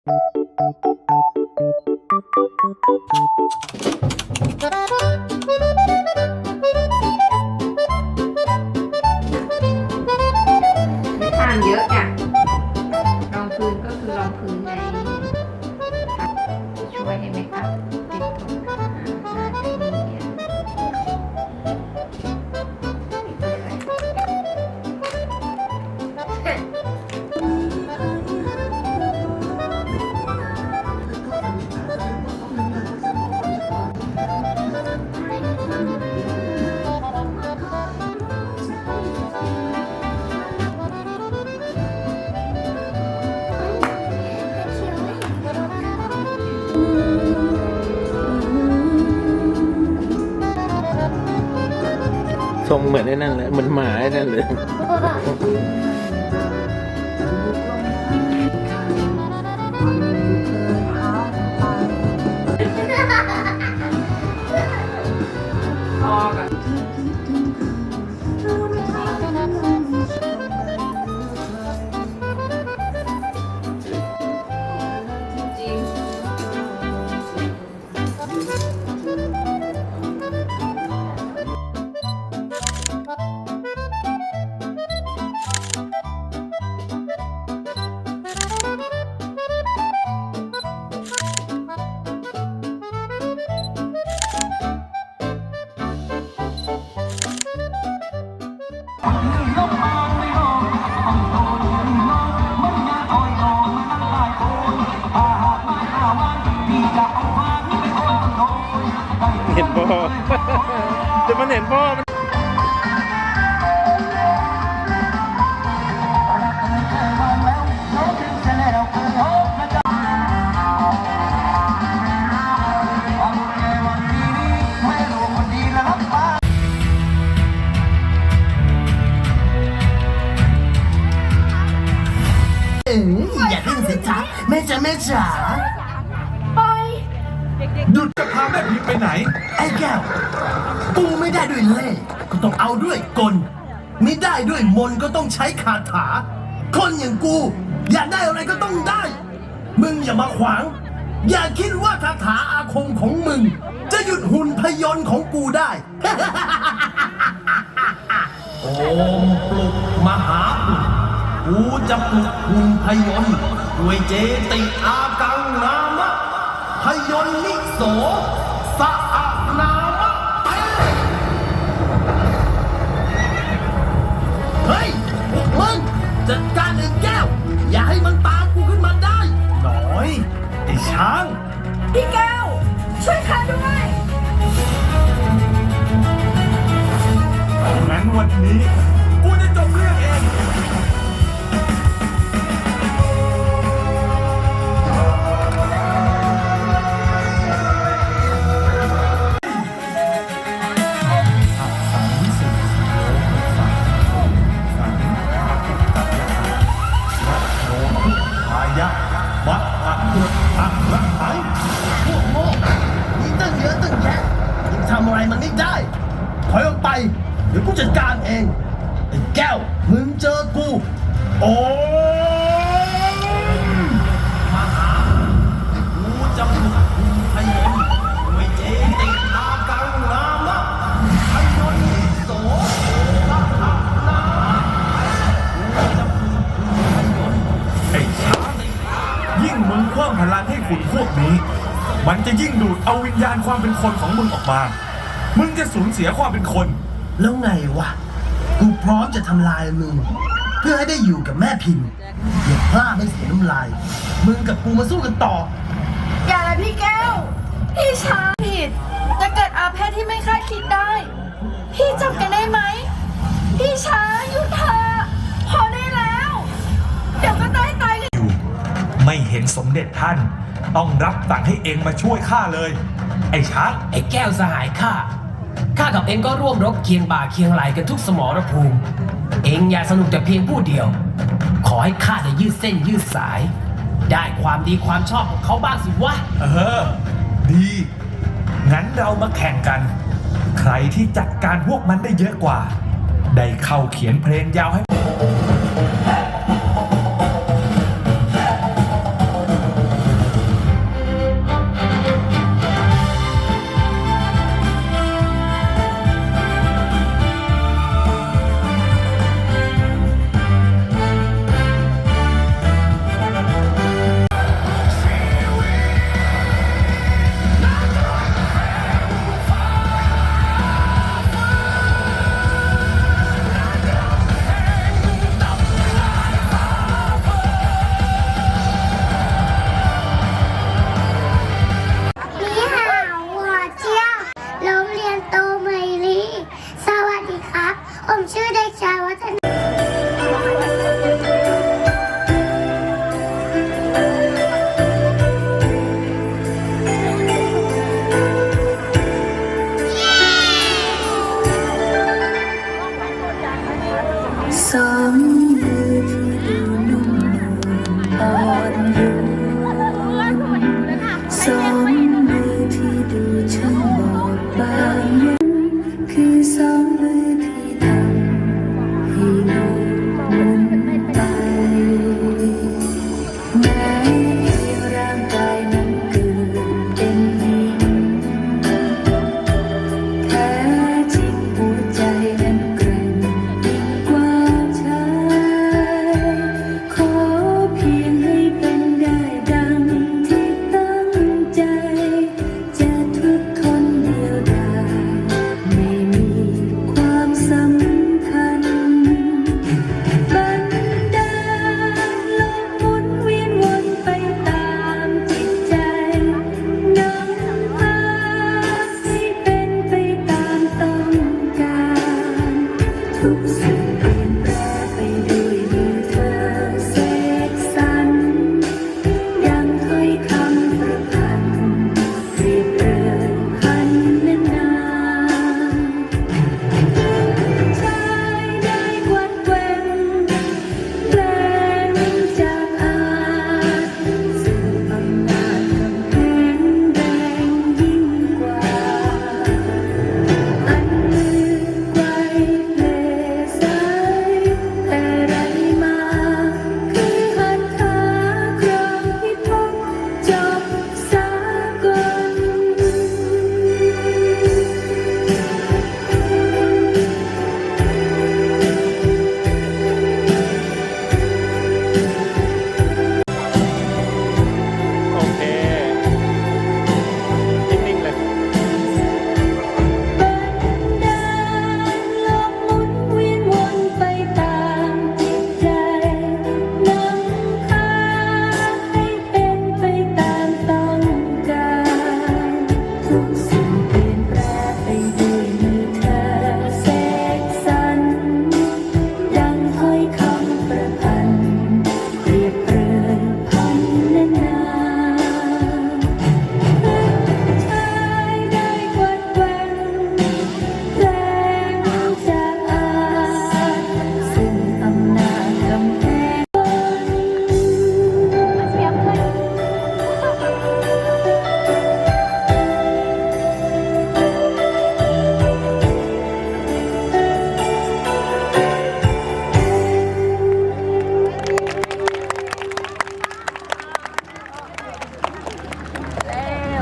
ไม่ทานเยอะจ้ะรองพื้นก็คือรองพื้นไงช่วยให้ไหมคะ ทรงเหมือนไอ้นั่นเลยเหมือนหมาไอ้นั่นเลยพอกัน เห็นพ่อจะมันเห็นพ่อมันอย่าเพิ่งสิจ๊ะแม่จ๋าแม่จ๋าุดจะพาแม่พิมพ์ไปไหน ไอ้แก้วกูไม่ได้ด้วยเล่ห์ก็ต้องเอาด้วยกลไม่ได้ด้วยมนต์ก็ต้องใช้คาถา คนอย่างกู อยากได้อะไรก็ต้องได้ มึงอย่ามาขวาง อย่าคิดว่าคาถาอาคมของมึง จะหยุดหุ่นพยนต์ของกูได้ โอมปลุกมหาอุดกูจะปลุกหุ่นพยนต์ด้วยเจติอากังนามะ พยนนิโสสะ มันจะยิ่งดูดเอาวิญญาณความเป็นคนของมึงออกมา มึงจะสูญเสียความเป็นคน แล้วไงวะ กูพร้อมจะทำลายมึง เพื่อให้ได้อยู่กับแม่พิมพ์อย่าพลาดไม่เสียน้ำลาย มึงกับกูมาสู้กันต่อ อย่าเลยพี่แก้ว พี่ช้างผิดจะเกิดอาเพศที่ไม่คาดคิดได้ พี่จำกันได้ไหม พี่ช้างหยุดเไม่เห็นสมเด็จท่าน ต้องรับสั่งให้เองมาช่วยข้าเลย ไอ้ช้างไอ้แก้วสหายข้า ข้ากับเองก็ร่วมรบเคียงบ่าเคียงไหลกันทุกสมรภูมิ เองอย่าสนุกแต่เพียงผู้เดียว ขอให้ข้าได้ยืดเส้นยืดสาย ได้ความดีความชอบของเขาบ้างสิวะ เออ ดี งั้นเรามาแข่งกัน ใครที่จัดการพวกมันได้เยอะกว่า ได้เข้าเขียนเพลงยาวให้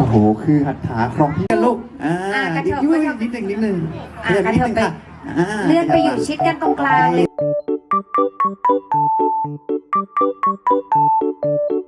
โห คือหัตถาครองที่กันลูกอ่าอะกระนิเถิดบยุ้ยกระเถิบนิดหนึ่งนิดหนึ่งอะขยับนิดหนึ่งกระเถิบค่ะอ่าเลื่อนไปอยู่ชิดกันตรงกลางเลยอ